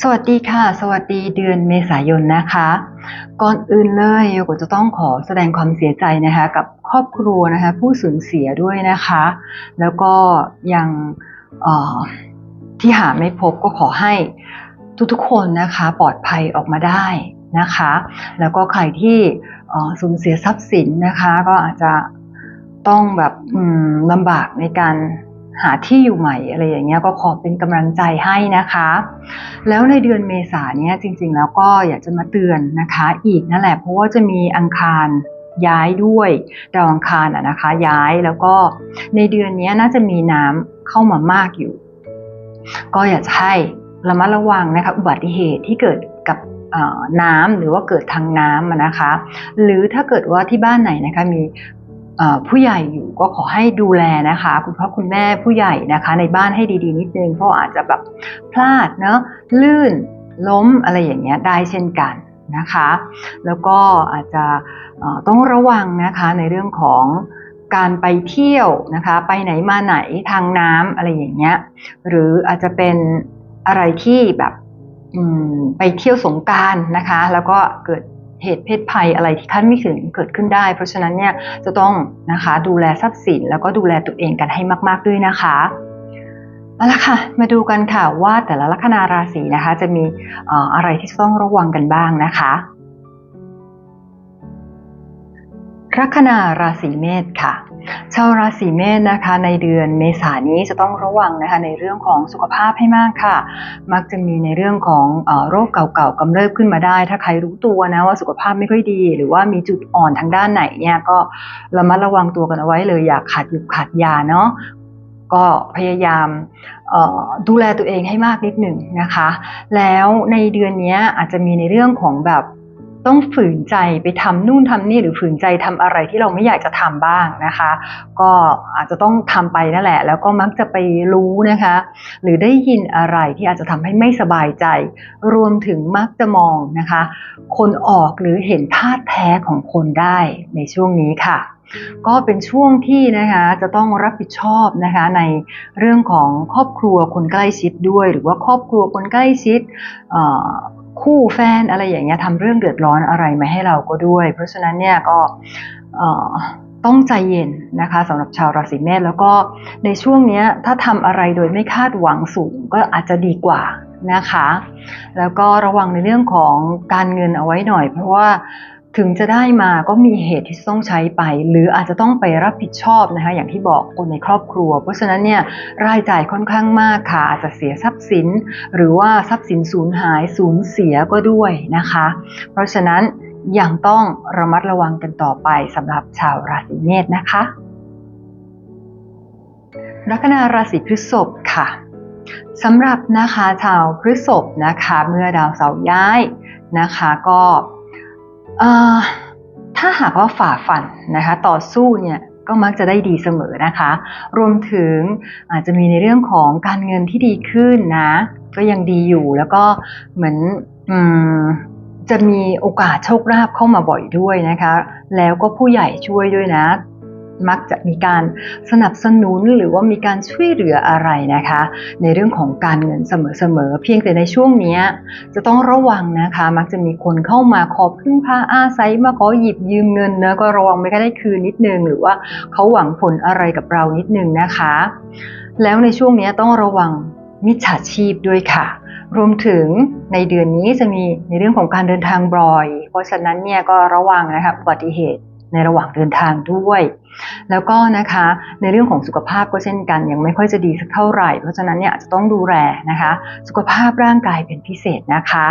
สวัสดีค่ะ สวัสดีเดือนเมษายนนะคะ ก่อนอื่นเลยโยโกจะต้องขอแสดงความเสียใจนะคะ กับครอบครัวนะคะ ผู้สูญเสียด้วยนะคะ แล้วก็ยังที่หาไม่พบก็ขอให้ทุกๆคนนะคะปลอดภัยออกมาได้นะคะ แล้วก็ใครที่สูญเสียทรัพย์สินนะคะ ก็อาจจะต้องแบบลำบากในการ หาที่อยู่ใหม่อะไรอย่างเงี้ยก็ขอเป็นกำลังใจให้นะคะ แล้วในเดือนเมษาเนี่ยจริง ๆ แล้วก็อยากจะมาเตือนนะคะ อีกนั่นแหละเพราะว่าจะมีอังคารย้ายด้วยดาวอังคารอะนะคะ ย้ายแล้วก็ในเดือนนี้น่าจะมีน้ำเข้ามามากอยู่ ก็อยากจะให้ระมัดระวังนะคะอุบัติเหตุที่เกิดกับน้ำหรือว่าเกิดทางน้ำนะคะ หรือถ้าเกิดว่าที่บ้านไหนนะคะมี ผู้ใหญ่อยู่ก็ขอให้ดูแลนะคะ คุณพ่อคุณแม่ผู้ใหญ่นะคะ ในบ้านให้ดีๆนิดนึงเพราะอาจจะแบบพลาดเนาะลื่นล้มอะไรอย่างเงี้ยได้เช่นกันนะคะ แล้วก็อาจจะต้องระวังนะคะในเรื่องของการไปเที่ยวนะคะ ไปไหนมาไหนทางน้ำอะไรอย่างเงี้ยหรืออาจจะเป็นอะไรที่แบบไปเที่ยวสงการนะคะ แล้วก็เกิด เหตุเพศภัยอะไรที่คาดไม่ถึงเกิดขึ้นได้ เพราะฉะนั้นเนี่ยจะต้องนะคะดูแลทรัพย์สินแล้วก็ดูแลตัวเองกันให้มาก ๆด้วยนะคะเอาละค่ะมาดูกันค่ะว่าแต่ละลัคนาราศีนะคะ จะมีเอ่ออะไรที่จะต้องระวังกันบ้างนะคะลัคนาราศีเมษค่ะ ชาวราศีเมษนะคะ ในเดือนเมษายนนี้จะต้องระวังนะคะในเรื่องของสุขภาพให้มากค่ะ มักจะมีในเรื่องของอโรคเก่าๆกำเริบขึ้นมาได้ ถ้าใครรู้ตัวนะว่าสุขภาพไม่ค่อยดี หรือว่ามีจุดอ่อนทางด้านไหนเนี่ยก็ระมัดระวังตัวกันเอาไว้เลยอย่าขาดหยุดขาดยาเนาะก็พยายามดูแลตัวเองให้มากนิดหนึ่งนะคะ แล้วในเดือนนี้อาจจะมีในเรื่องของแบบ ต้องฝืนใจไปทำนู่นทำนี่หรือฝืนใจทำอะไรที่เราไม่อยากจะทำบ้างนะคะ ก็อาจจะต้องทำไปนั่นแหละ แล้วก็มักจะไปรู้นะคะ หรือได้ยินอะไรที่อาจจะทำให้ไม่สบายใจ รวมถึงมักจะมองนะคะ คนออกหรือเห็นท่าแท้ของคนได้ในช่วงนี้ค่ะก็เป็นช่วงที่นะคะจะต้องรับผิดชอบนะคะในเรื่องของครอบครัวคนใกล้ชิดด้วย หรือว่าครอบครัวคนใกล้ชิด คู่แฟนอะไรอย่างเงี้ยทำเรื่องเดือดร้อนอะไรมาให้เราก็ด้วย เพราะฉะนั้นเนี่ยก็ต้องใจเย็นนะคะสำหรับชาวราศีเมษแล้วก็ในช่วงเนี้ยถ้าทำอะไรโดยไม่คาดหวังสูงก็อาจจะดีกว่านะคะ แล้วก็ระวังในเรื่องของการเงินเอาไว้หน่อย เพราะว่า ถึงจะได้มาก็มีเหตุที่ต้องใช้ไป หรืออาจจะต้องไปรับผิดชอบนะคะอย่างที่บอกคนในครอบครัว เพราะฉะนั้นเนี่ยรายจ่ายค่อนข้างมากค่ะ อาจจะเสียทรัพย์สิน หรือว่าทรัพย์สินสูญหายสูญเสียก็ด้วยนะคะ เพราะฉะนั้นยังต้องระมัดระวังกันต่อไปสำหรับชาวราศีเมษนะคะลัคนาราศีพฤษภค่ะสำหรับนะคะชาวพฤษภนะคะ เมื่อดาวเสาร์ย้ายนะคะ ก็ ถ้าหากว่าฝ่าฟันนะคะต่อสู้เนี่ยก็มักจะได้ดีเสมอนะคะ รวมถึงอาจจะมีในเรื่องของการเงินที่ดีขึ้นนะ ก็ยังดีอยู่แล้วก็เหมือนอจะมีโอกาสโชคลาภเข้ามาบ่อยด้วยนะคะ แล้วก็ผู้ใหญ่ช่วยด้วยนะ มักจะมีการสนับสนุนหรือว่ามีการช่วยเหลืออะไรนะคะ ในเรื่องของการเงินเสมอๆเพียงแต่ในช่วงนี้จะต้องระวังนะคะ มักจะมีคนเข้ามาขอพึ่งพาอาศัยมาขอหยิบยืมเงินนะก็ระวังไม่ได้คืนนิดนึง หรือว่าเขาหวังผลอะไรกับเรานิดนึงนะคะ แล้วในช่วงนี้ต้องระวังมิจฉาชีพด้วยค่ะ รวมถึงในเดือนนี้จะมีในเรื่องของการเดินทางบ่อย เพราะฉะนั้นเนี่ยก็ระวังนะคะอุบัติเหตุ ในระหว่างเดินทางด้วย แล้วก็นะคะในเรื่องของสุขภาพก็เช่นกัน ยังไม่ค่อยจะดีสักเท่าไหร่ เพราะฉะนั้นเนี่ยอาจจะต้องดูแลนะคะ สุขภาพร่างกายเป็นพิเศษนะคะ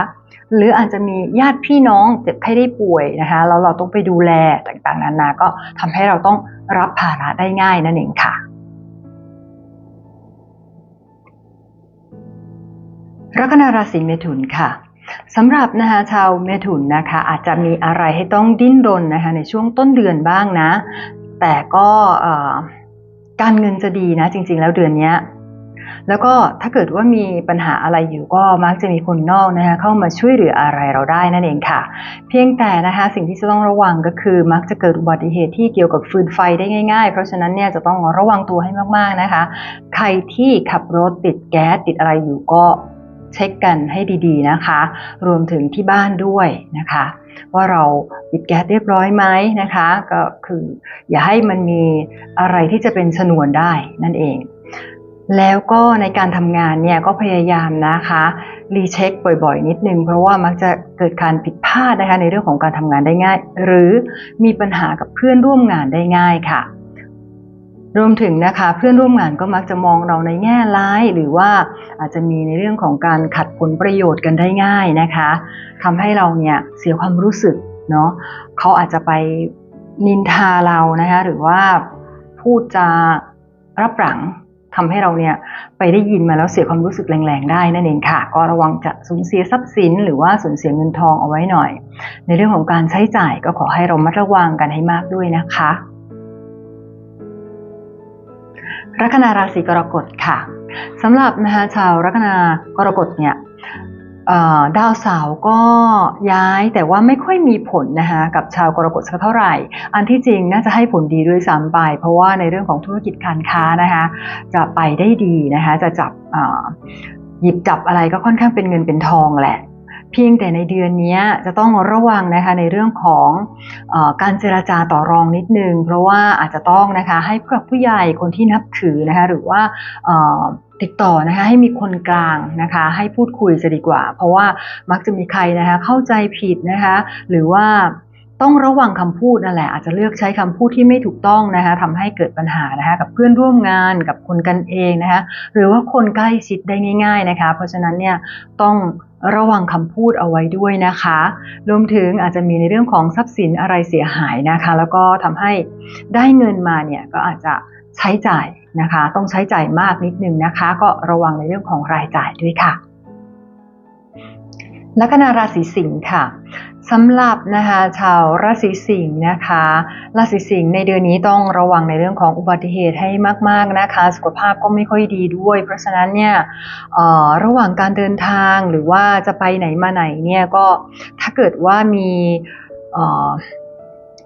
หรืออาจจะมีญาติพี่น้องเจ็บไข้ได้ป่วยนะคะแล้วเราต้องไปดูแลต่างๆนานาก็ทำให้เราต้องรับภาระได้ง่ายนั่นเองค่ะลัคนาราศีเมถุนค่ะ สำหรับนะคะชาวเมถุนนะคะอาจจะมีอะไรให้ต้องดิ้นรนนะคะในช่วงต้นเดือนบ้างนะ แต่ก็การเงินจะดีนะ จริง ๆ แล้วเดือนนี้แล้วก็ถ้าเกิดว่ามีปัญหาอะไรอยู่ก็มักจะมีคนนอกนะคะเข้ามาช่วยเหลืออะไรเราได้นั่นเองค่ะ เพียงแต่นะคะสิ่งที่จะต้องระวังก็คือ มักจะเกิดอุบัติเหตุที่เกี่ยวกับฟืนไฟได้ง่ายๆ เพราะฉะนั้นเนี่ยจะต้องระวังตัวให้มากๆนะคะ ใครที่ขับรถติดแก๊สติดอะไรอยู่ก็ เช็คกันให้ดีๆนะคะ รวมถึงที่บ้านด้วยนะคะ ว่าเราปิดแก๊สเรียบร้อยไหมนะคะ ก็คืออย่าให้มันมีอะไรที่จะเป็นชนวนได้นั่นเอง แล้วก็ในการทำงานเนี่ยก็พยายามนะคะรีเช็คบ่อยๆ นิดนึง เพราะว่ามักจะเกิดการผิดพลาดนะคะในเรื่องของการทำงานได้ง่าย หรือมีปัญหากับเพื่อนร่วมงานได้ง่ายค่ะ รวมถึงนะคะเพื่อนร่วมงานก็มักจะมองเราในแง่ร้าย หรือว่าอาจจะมีในเรื่องของการขัดผลประโยชน์กันได้ง่ายนะคะทำให้เราเนี่ยเสียความรู้สึกเนาะเขาอาจจะไปนินทาเรานะคะหรือว่าพูดจารับหลังทำให้เราเนี่ยไปได้ยินมาแล้วเสียความรู้สึกแรงๆได้นั่นเองค่ะ ก็ระวังจะสูญเสียทรัพย์สิน หรือว่าสูญเสียเงินทองเอาไว้หน่อย ในเรื่องของการใช้จ่ายก็ขอให้เรามัดระวังกันให้มากด้วยนะคะ ลัคนาราศีกรกฎค่ะสำหรับนะคะชาวลัคนากรกฎเนี่ยดาวเสาร์ก็ย้ายแต่ว่าไม่ค่อยมีผลนะคะกับชาวกรกฎสักเท่าไหร่ อันที่จริงน่าจะให้ผลดีด้วยซ้ำไป เพราะว่าในเรื่องของธุรกิจการค้านะคะจะไปได้ดีนะคะจะจับหยิบจับอะไรก็ค่อนข้างเป็นเงินเป็นทองแหละ เพียงแต่ในเดือนนี้จะต้องระวังนะคะในเรื่องของอการเจราจาต่อรองนิดนึง เพราะว่าอาจจะต้องนะคะให้ผู้หลักผู้ใหญ่คนที่นับถือนะคะหรือว่าติดต่อนะคะให้มีคนกลางนะคะให้พูดคุยจะดีกว่า เพราะว่ามักจะมีใครนะคะเข้าใจผิดนะคะหรือว่าต้องระวังคำพูดนั่นแหละอาจจะเลือกใช้คำพูดที่ไม่ถูกต้องนะคะทำให้เกิดปัญหานะคะกับเพื่อนร่วมงานกับคนกันเองนะคะหรือว่าคนใกล้ชิดได้ง่าย ๆนะคะ เพราะฉะนั้นเนี่ยต้อง ระวังคำพูดเอาไว้ด้วยนะคะ รวมถึงอาจจะมีในเรื่องของทรัพย์สินอะไรเสียหายนะคะ แล้วก็ทำให้ได้เงินมาเนี่ยก็อาจจะใช้จ่ายนะคะ ต้องใช้จ่ายมากนิดนึงนะคะ ก็ระวังในเรื่องของรายจ่ายด้วยค่ะ ลัคนาราศีสิงค์ค่ะสำหรับนะคะชาวราศีสิงห์นะคะราศีสิงห์ในเดือนนี้ต้องระวังในเรื่องของอุบัติเหตุให้มากๆนะคะสุขภาพก็ไม่ค่อยดีด้วย เพราะฉะนั้นเนี่ยออระหว่างการเดินทางหรือว่าจะไปไหนมาไหนเนี่ยก็ถ้าเกิดว่ามี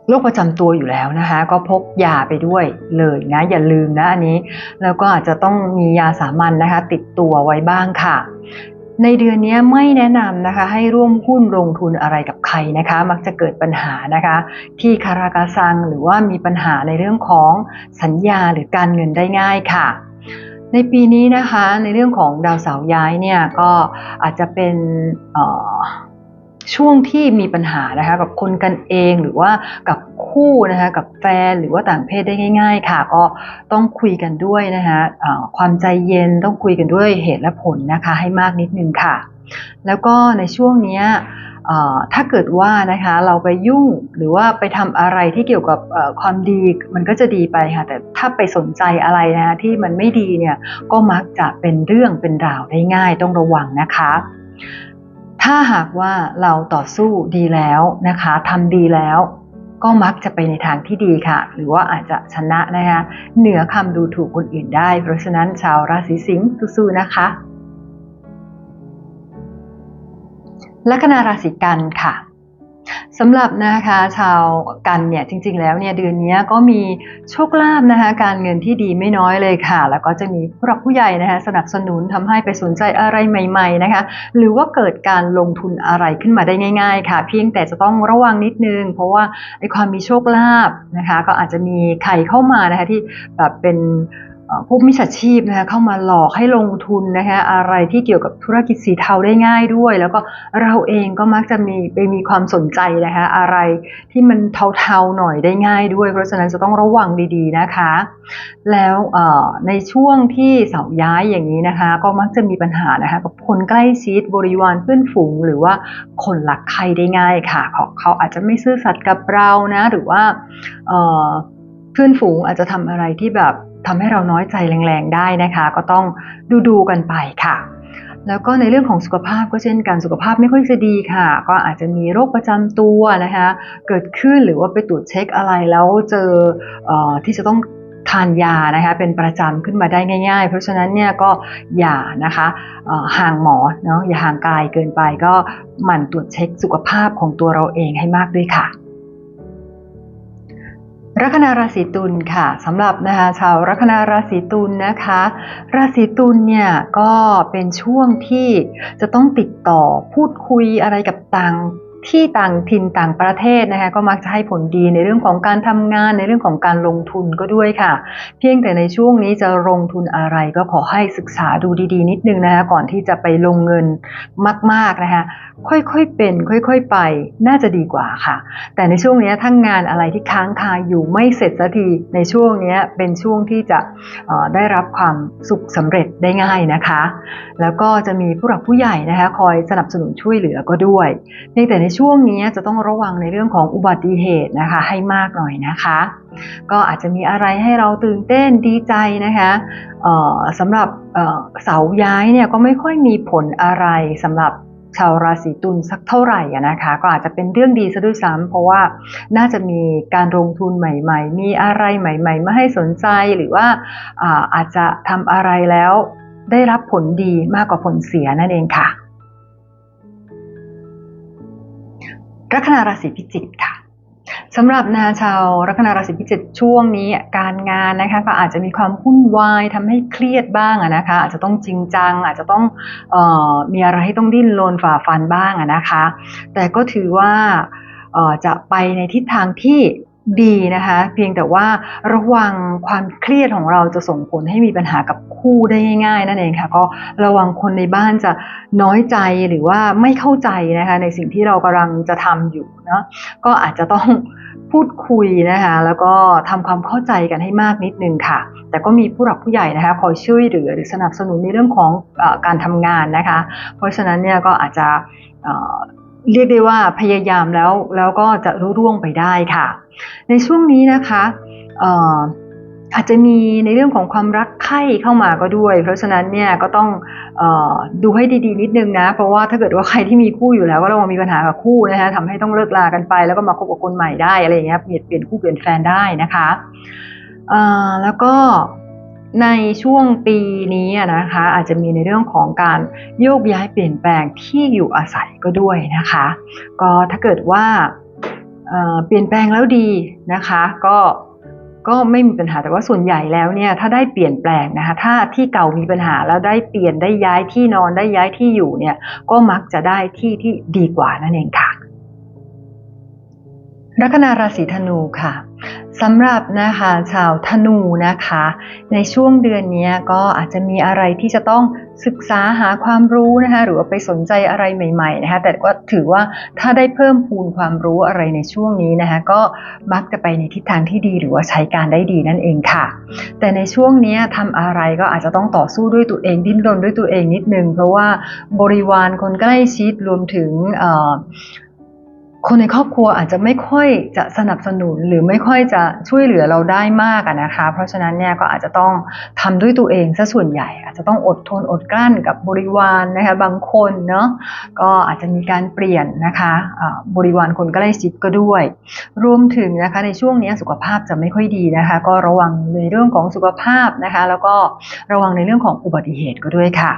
โรคประจำตัวอยู่แล้วนะคะ ก็พกยาไปด้วยเลยนะอย่าลืมนะอันนี้ แล้วก็อาจจะต้องมียาสามัญนนะคะ ติดตัวไว้บ้างค่ะ ในเดือนนี้ไม่แนะนำนะคะให้ร่วมหุ้นลงทุนอะไรกับใครนะคะ มักจะเกิดปัญหานะคะ ที่คารากาซังหรือว่ามีปัญหาในเรื่องของสัญญาหรือการเงินได้ง่ายค่ะในปีนี้นะคะในเรื่องของดาวเสาร์ย้ายเนี่ยก็อาจจะเป็นเช่วงที่มีปัญหานะคะกับคนกันเองหรือว่ากับคู่นะคะกับแฟนหรือว่าต่างเพศได้ง่าย ๆ ค่ะ ก็ต้องคุยกันด้วยนะคะเอ่อความใจเย็นต้องคุยกันด้วยเหตุและผลนะคะให้มากนิดนึงค่ะ แล้วก็ในช่วงนี้ถ้าเกิดว่านะคะเราไปยุ่งหรือว่าไปทำอะไรที่เกี่ยวกับความดีมันก็จะดีไปค่ะแต่ถ้าไปสนใจอะไรนะคะที่มันไม่ดีเนี่ยก็มักจะเป็นเรื่องเป็นราวได้ง่ายต้องระวังนะคะ ถ้าหากว่าเราต่อสู้ดีแล้วนะคะทำดีแล้ว ก็มักจะไปในทางที่ดีค่ะ หรือว่าอาจจะชนะนะคะเหนือคำดูถูกคนอื่นได้ เพราะฉะนั้นชาวราศีสิงห์สู้ๆนะคะลัคนาราศีกันค่ะ สำหรับนะคะชาวกันเนี่ยจริง ๆ แล้วเนี่ยเดือนนี้ก็มีโชคลาภนะคะการเงินที่ดีไม่น้อยเลยค่ะ แล้วก็จะมีผู้หลักผู้ใหญ่นะคะสนับสนุนทำให้ไปสนใจอะไรใหม่ ๆนะคะ หรือว่าเกิดการลงทุนอะไรขึ้นมาได้ง่าย ๆ ค่ะ เพียงแต่จะต้องระวังนิดนึง เพราะว่าไอ้ความมีโชคลาภนะคะ ก็อาจจะมีใครเข้ามานะคะที่แบบเป็น พวกมิจฉาชีพนะคะเข้ามาหลอกให้ลงทุนนะคะอะไรที่เกี่ยวกับธุรกิจสีเทาได้ง่ายด้วย แล้วก็เราเองก็มักจะมีไปมีความสนใจนะคะอะไรที่มันเทาๆหน่อยได้ง่ายด้วย เพราะฉะนั้นจะต้องระวังดีๆนะคะ แล้วในช่วงที่เสาย้ายอย่างนี้นะคะ ก็มักจะมีปัญหานะคะกับคนใกล้ชิดบริวารเพื่อนฝูง หรือว่าคนรักใครได้ง่ายค่ะเขาอาจจะไม่ซื่อสัตย์กับเรานะหรือว่าเอ่อเพื่อนฝูงอาจจะทำอะไรที่แบบ ทำให้เราน้อยใจแรงๆได้นะคะ ก็ต้องดูดูๆกันไปค่ะ แล้วก็ในเรื่องของสุขภาพก็เช่นกันสุขภาพไม่ค่อยจะดีค่ะ ก็อาจจะมีโรคประจำตัวนะคะ เกิดขึ้นหรือว่าไปตรวจเช็คอะไรแล้วเจอเออที่จะต้องทานยานะคะเป็นประจำขึ้นมาได้ง่าย ๆ เพราะฉะนั้นเนี่ยก็อย่านะคะห่างหมอเนาะอย่าห่างกายเกินไปก็หมั่นตรวจเช็คสุขภาพของตัวเราเองให้มากด้วยค่ะ ลัคนาราศีตุลค่ะสำหรับนะคะชาวลัคนาราศีตุลนะคะ ราศีตุลเนี่ยก็เป็นช่วงที่จะต้องติดต่อพูดคุยอะไรกับต่าง ที่ต่างถิ่นต่างประเทศนะคะก็มักจะให้ผลดีในเรื่องของการทำงานในเรื่องของการลงทุนก็ด้วยค่ะ เพียงแต่ในช่วงนี้จะลงทุนอะไรก็ขอให้ศึกษาดูดีๆ นิดนึงนะคะก่อนที่จะไปลงเงินมากๆนะคะค่อยๆเป็น ค่อยๆไป น่าจะดีกว่าค่ะ แต่ในช่วงนี้ถ้างานอะไรที่ค้างคาอยู่ไม่เสร็จสักทีในช่วงนี้เป็นช่วงที่จะได้รับความสุขสำเร็จได้ง่ายนะคะ แล้วก็จะมีผู้หลักผู้ใหญ่นะคะคอยสนับสนุนช่วยเหลือก็ด้วยเพียงแต่ในช่วงนี้จะต้องระวังในเรื่องของอุบัติเหตุนะคะให้มากหน่อยนะคะ ก็อาจจะมีอะไรให้เราตื่นเต้นดีใจนะคะสำหรับเสาย้ายเนี่ยก็ไม่ค่อยมีผลอะไรสำหรับชาวราศีตุลสักเท่าไหร่นะคะ ก็อาจจะเป็นเรื่องดีซะด้วยซ้ำเพราะว่าน่าจะมีการลงทุนใหม่ ๆ มีอะไรใหม่ๆมาให้สนใจหรือว่าอาจจะทำอะไรแล้วได้รับผลดีมากกว่าผลเสียนั่นเองค่ะ ลัคนาราศีพิจิกค่ะสำหรับนาชาวลัคนาราศีพิจิกช่วงนี้การงานนะคะก็อาจจะมีความวุ่นวายทำให้เครียดบ้างนะคะ อาจจะต้องจริงจัง อาจจะต้องออมีอะไรให้ต้องดิ้นรนฝ่าฟันบ้างนะคะ แต่ก็ถือว่าจะไปในทิศทางที่ ดีนะคะ เพียงแต่ว่าระวังความเครียดของเราจะส่งผลให้มีปัญหากับคู่ได้ง่ายๆนั่นเองค่ะก็ระวังคนในบ้านจะน้อยใจหรือว่าไม่เข้าใจนะคะในสิ่งที่เรากำลังจะทำอยู่เนาะก็อาจจะต้องพูดคุยนะคะแล้วก็ทำความเข้าใจกันให้มากนิดนึงค่ะ แต่ก็มีผู้หลักผู้ใหญ่นะคะคอยช่วยเหลือหรือสนับสนุนในเรื่องของออการทำงานนะคะ เพราะฉะนั้นเนี่ยก็อาจจะ เรียกได้ว่าพยายามแล้วแล้วก็จะรุ่ร่วงไปได้ค่ะ ในช่วงนี้นะคะอออาจจะมีในเรื่องของความรักใคร่เข้ามาก็ด้วย เพราะฉะนั้นเนี่ยก็ต้องออดูให้ดีๆนิดนึงนะ เพราะว่าถ้าเกิดว่าใครที่มีคู่อยู่แล้วก็ระวังมีปัญหากับคู่นะคะทำให้ต้องเลิกลากันไป แล้วก็มาคบกับคนใหม่ได้อะไรอย่างเงี้ยเปลี่ยนเปลี่ยนคู่เปลี่ยนแฟนได้นะคะแล้วก็ ในช่วงปีนี้นะคะอาจจะมีในเรื่องของการโยกย้ายเปลี่ยนแปลงที่อยู่อาศัยก็ด้วยนะคะ ก็ถ้าเกิดว่าเเปลี่ยนแปลงแล้วดีนะคะก็ก็ไม่มีปัญหาแต่ว่าส่วนใหญ่แล้วเนี่ยถ้าได้เปลี่ยนแปลงนะคะถ้าที่เก่ามีปัญหาแล้วได้เปลี่ยนได้ย้ายที่นอนได้ย้ายที่อยู่เนี่ยก็มักจะได้ที่ที่ดีกว่านั่นเองค่ะลัคนาราศีธนูค่ะ สำหรับนะคะชาวธนูนะคะ ในช่วงเดือนนี้ก็อาจจะมีอะไรที่จะต้องศึกษาหาความรู้นะคะหรือว่าไปสนใจอะไรใหม่ๆนะคะแต่ก็ถือว่าถ้าได้เพิ่มพูนความรู้อะไรในช่วงนี้นะคะก็มักจะไปในทิศทางที่ดีหรือว่าใช้การได้ดีนั่นเองค่ะ แต่ในช่วงนี้ทำอะไรก็อาจจะต้องต่อสู้ด้วยตัวเองดิ้นรนด้วยตัวเองนิดนึงเพราะว่าบริวารคนใกล้ชิดรวมถึงเอ่อ คนในครอบครัวอาจจะไม่ค่อยจะสนับสนุนหรือไม่ค่อยจะช่วยเหลือเราได้มากนะคะ เพราะฉะนั้นเนี่ยก็อาจจะต้องทำด้วยตัวเองซะส่วนใหญ่ อาจจะต้องอดทนอดกลั้นกับบริวารนะคะบางคนเนาะก็อาจจะมีการเปลี่ยนนะคะบริวารคนใกล้ชิดก็ด้วย รวมถึงนะคะในช่วงนี้สุขภาพจะไม่ค่อยดีนะคะ ก็ระวังในเรื่องของสุขภาพนะคะ แล้วก็ระวังในเรื่องของอุบัติเหตุก็ด้วยค่ะ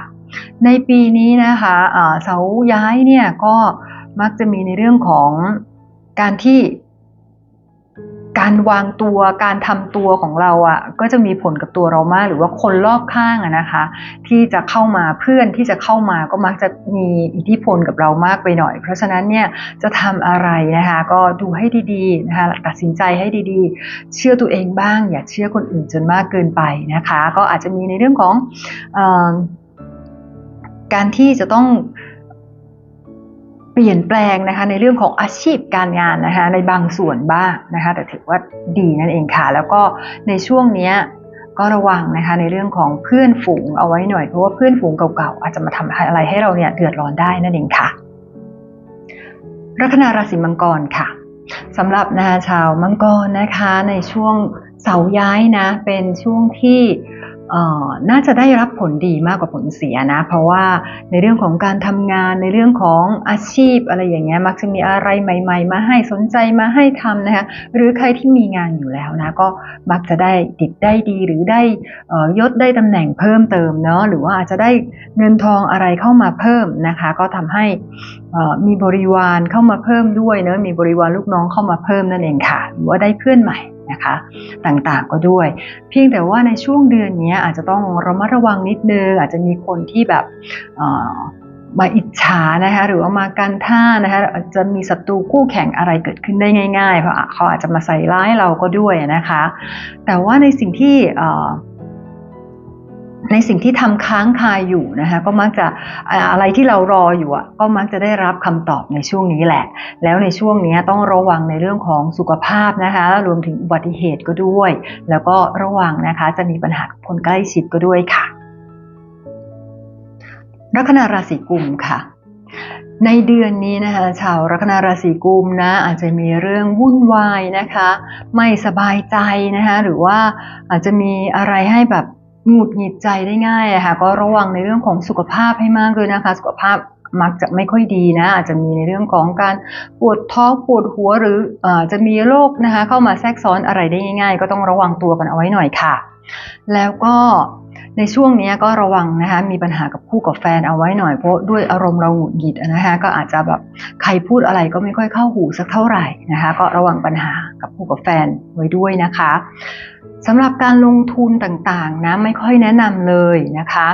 ในปีนี้นะคะเสาย้ายเนี่ยก็ มักจะมีในเรื่องของการที่การวางตัวการทำตัวของเราอะ่ะก็จะมีผลกับตัวเรามาก หรือว่าคนรอบข้างอะนะคะ ที่จะเข้ามาเพื่อนที่จะเข้ามาก็มักจะมีอิทธิพลกับเรามากไปหน่อย เพราะฉะนั้นเนี่ยจะทำอะไรนะคะ ก็ดูให้ดีๆนะคะตัดสินใจให้ดีๆ เชื่อตัวเองบ้าง อย่าเชื่อคนอื่นจนมากเกินไปนะคะ ก็อาจจะมีในเรื่องของอการที่จะต้อง เปลี่ยนแปลงนะคะในเรื่องของอาชีพการงานนะคะในบางส่วนบ้างนะคะแต่ถือว่าดีนั่นเองค่ะ แล้วก็ในช่วงนี้ก็ระวังนะคะในเรื่องของเพื่อนฝูงเอาไว้หน่อยเพราะว่าเพื่อนฝูงเก่าๆอาจจะมาทำอะไรให้เราเนี่ยเดือดร้อนได้นั่นเองค่ะลัคนาราศีมังกรค่ะสำหรับนาชาวมังกรนะคะในช่วงเสาย้ายนะเป็นช่วงที่ น่าจะได้รับผลดีมากกว่าผลเสียนะ เพราะว่าในเรื่องของการทำงานในเรื่องของอาชีพอะไรอย่างเงี้ยมักจะมีอะไรใหม่ ๆ มาให้สนใจมาให้ทำนะคะหรือใครที่มีงานอยู่แล้วนะก็มักจะได้ดิบได้ดีหรือได้ยศได้ตำแหน่งเพิ่มเติมเนาะหรือว่าอาจจะได้เงินทองอะไรเข้ามาเพิ่มนะคะ ก็ทำให้มีบริวารเข้ามาเพิ่มด้วยเนาะมีบริวารลูกน้องเข้ามาเพิ่มนั่นเองค่ะหรือว่าได้เพื่อนใหม่นะคะต่างๆก็ด้วย เพียงแต่ว่าในช่วงเดือนนี้อาจจะต้องระมัดระวังนิดนึงอาจจะมีคนที่แบบมาอิจฉานะคะหรือว่ามากันท่านะคะจะมีศัตรูคู่แข่งอะไรเกิดขึ้นได้ง่าย ๆ เพราะเขาอาจจะมาใส่ร้ายเราก็ด้วยนะคะ แต่ว่าในสิ่งที่ ในสิ่งที่ทำค้างคาอยู่นะคะก็มักจะอะไรที่เรารออยู่อะก็มักจะได้รับคำตอบในช่วงนี้แหละ แล้วในช่วงนี้ต้องระวังในเรื่องของสุขภาพนะคะรวมถึงอุบัติเหตุก็ด้วย แล้วก็ระวังนะคะจะมีปัญหาคนใกล้ชิดก็ด้วยค่ะลัคนาราศีกุมค่ะในเดือนนี้นะคะชาวลัคนาราศีกุมนะอาจจะมีเรื่องวุ่นวายนะคะ ไม่สบายใจนะคะหรือว่าอาจจะมีอะไรให้แบบ หงุดหงิดใจได้ง่ายอะค่ะก็ระวังในเรื่องของสุขภาพให้มากเลยนะคะ สุขภาพมักจะไม่ค่อยดีนะ อาจจะมีในเรื่องของการปวดท้องปวดหัวหรืออาจะมีโรคนะคะ เข้ามาแทรกซ้อนอะไรได้ง่าย ๆ ก็ต้องระวังตัวกันเอาไว้หน่อยค่ะ แล้วก็ในช่วงนี้ก็ระวังนะคะมีปัญหากับคู่กับแฟนเอาไว้หน่อยเพราะด้วยอารมณ์เราหงุดหงิดนะคะก็อาจจะแบบใครพูดอะไรก็ไม่ค่อยเข้าหูสักเท่าไหร่นะคะ ก็ระวังปัญหากับคู่กับแฟนไว้ด้วยนะคะ สำหรับการลงทุนต่างๆนะไม่ค่อยแนะนำเลยนะคะ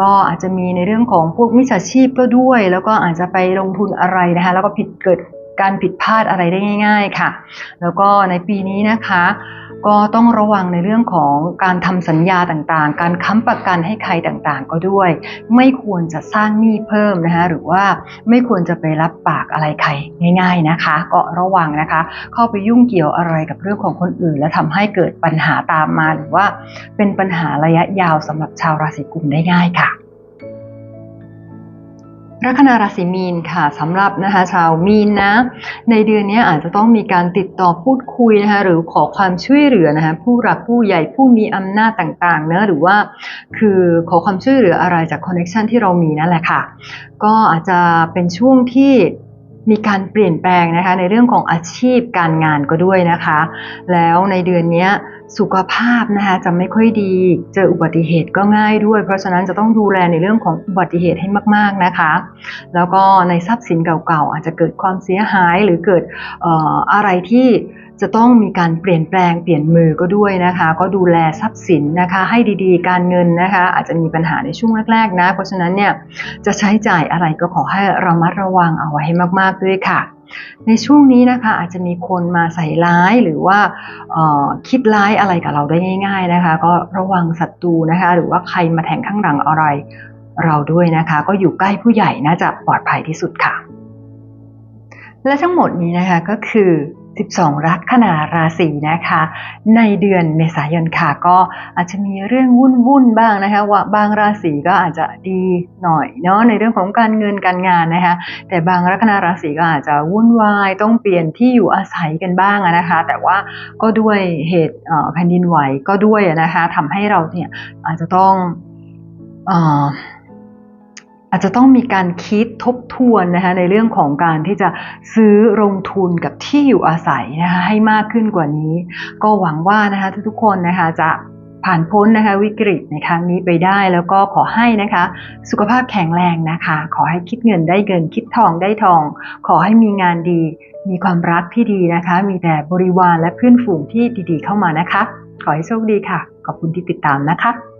ก็อาจจะมีในเรื่องของพวกมิจฉาชีพก็ด้วย แล้วก็อาจจะไปลงทุนอะไรนะคะแล้วก็ผิดเกิดการผิดพลาดอะไรได้ง่าย ๆ ค่ะ แล้วก็ในปีนี้นะคะ ก็ต้องระวังในเรื่องของการทำสัญญาต่างๆ การค้ำประกันให้ใครต่างๆ ก็ด้วย ไม่ควรจะสร้างหนี้เพิ่มนะคะหรือว่าไม่ควรจะไปรับปากอะไรใครง่าย ๆนะคะ ก็ระวังนะคะ เข้าไปยุ่งเกี่ยวอะไรกับเรื่องของคนอื่น และทำให้เกิดปัญหาตามมาหรือว่าเป็นปัญหาระยะยาวสำหรับชาวราศีกุมได้ง่ายค่ะ ลัคนาราศีมีนค่ะสำหรับนะคะชาวมีนนะ ในเดือนนี้อาจจะต้องมีการติดต่อพูดคุยนะคะหรือขอความช่วยเหลือนะคะผู้หลักผู้ใหญ่ผู้มีอำนาจต่างๆเนะหรือว่าคือขอความช่วยเหลืออะไรจากคอนเน t ชันที่เรามีนั่นแหละค่ะ ก็อาจจะเป็นช่วงที่มีการเปลี่ยนแปลงนะคะในเรื่องของอาชีพการงานก็ด้วยนะคะ แล้วในเดือนนี้ สุขภาพนะคะจะไม่ค่อยดี เจออุบัติเหตุก็ง่ายด้วย เพราะฉะนั้นจะต้องดูแลในเรื่องของอุบัติเหตุให้มากๆนะคะ แล้วก็ในทรัพย์สินเก่าๆอาจจะเกิดความเสียหายหรือเกิดอออะไรที่จะต้องมีการเปลี่ยนแปลงเปลี่ยนมือก็ด้วยนะคะ ก็ดูแลทรัพย์สินนะคะ ให้ดีๆ การเงินนะคะ อาจจะมีปัญหาในช่วงแรกๆนะ เพราะฉะนั้นเนี่ยจะใช้จ่ายอะไรก็ขอให้ระมัดระวังเอาไว้ให้มากๆด้วยค่ะ ในช่วงนี้นะคะอาจจะมีคนมาใส่ร้ายหรือว่าคิดร้ายอะไรกับเราได้ง่าย ๆนะคะ ก็ระวังศัตรูนะคะ หรือว่าใครมาแทงข้างหลังอะไรเราด้วยนะคะ ก็อยู่ใกล้ผู้ใหญ่น่าจะปลอดภัยที่สุดค่ะ และทั้งหมดนี้นะคะก็คือ 12 ลัคนาราศีนะคะ ในเดือนเมษายนค่ะก็อาจจะมีเรื่องวุ่นวุ่นบ้างนะคะ ว่าบางราศีก็อาจจะดีหน่อยเนาะในเรื่องของการเงินการงานนะคะ แต่บางลัคนาราศีก็อาจจะวุ่นวายต้องเปลี่ยนที่อยู่อาศัยกันบ้างนะคะ แต่ว่าก็ด้วยเหตุแผ่นดินไหวก็ด้วยนะคะทำให้เราเนี่ยอาจจะต้องอ อาจจะต้องมีการคิดทบทวนนะคะในเรื่องของการที่จะซื้อลงทุนกับที่อยู่อาศัยนะคะให้มากขึ้นกว่านี้ ก็หวังว่านะคะทุกๆคนนะคะจะผ่านพ้นนะคะวิกฤตในครั้งนี้ไปได้แล้วก็ขอให้นะคะ สุขภาพแข็งแรงนะคะ ขอให้คิดเงินได้เงินคิดทองได้ทอง ขอให้มีงานดี มีความรักที่ดีนะคะ มีแต่บริวารและเพื่อนฝูงที่ดีๆ เข้ามานะคะ ขอให้โชคดีค่ะ ขอบคุณที่ติดตามนะคะ